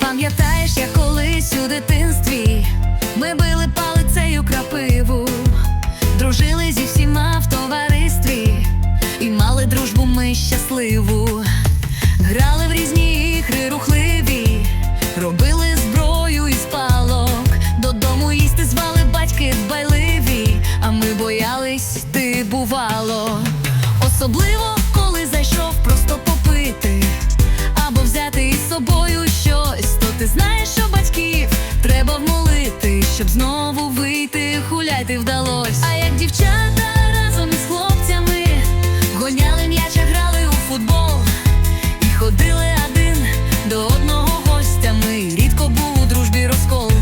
Пам'ятаєш, як колись у дитинстві. Ми били палицею крапиву, дружили зі всіма в товаристві. І мали дружбу ми щасливу, грали в різні ігри рухливі, робили зброю із палок, додому їсти звали батьки дбайливі, а ми боялись йти бувало. Особливо, знаєш, що батьків треба вмолити, щоб знову вийти, гуляйти вдалось. А як дівчата разом із хлопцями гоняли м'яча, грали у футбол і ходили один до одного гостями. Рідко був у дружбі розкол.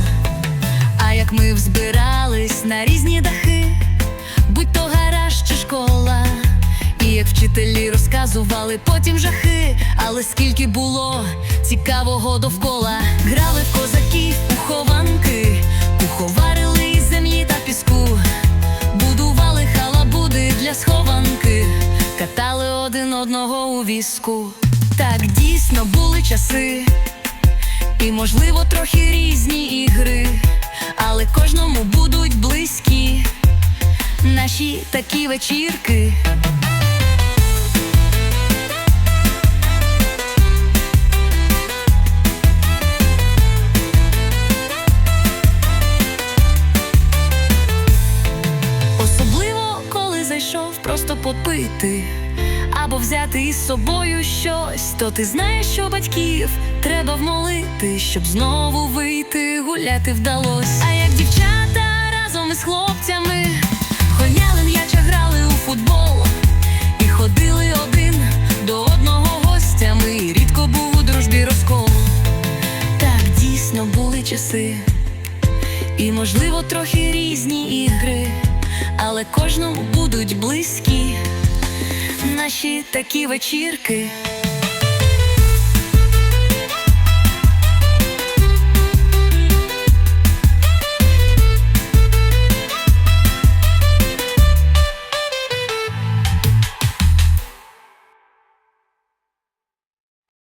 А як ми взбирались на різні дахи, будь то гараж чи школа, і як вчителі розказували потім жахи, але скільки було цікавого довкола, грали в козаків у хованки, куховарили із землі та піску, будували халабуди для схованки, катали один одного у візку. Так дійсно були часи. І, можливо, трохи різні ігри, але кожному будуть близькі наші такі вечірки. Попити або взяти із собою щось, то ти знаєш, що батьків треба вмолити, щоб знову вийти, гуляти вдалось. А як дівчата разом із хлопцями гоняли м'яча, грали у футбол і ходили один до одного гостями. І рідко був у дружбі розкол. Так дійсно були часи. І, можливо, трохи різні ігри, але кожному будуть близькі наші такі вечірки.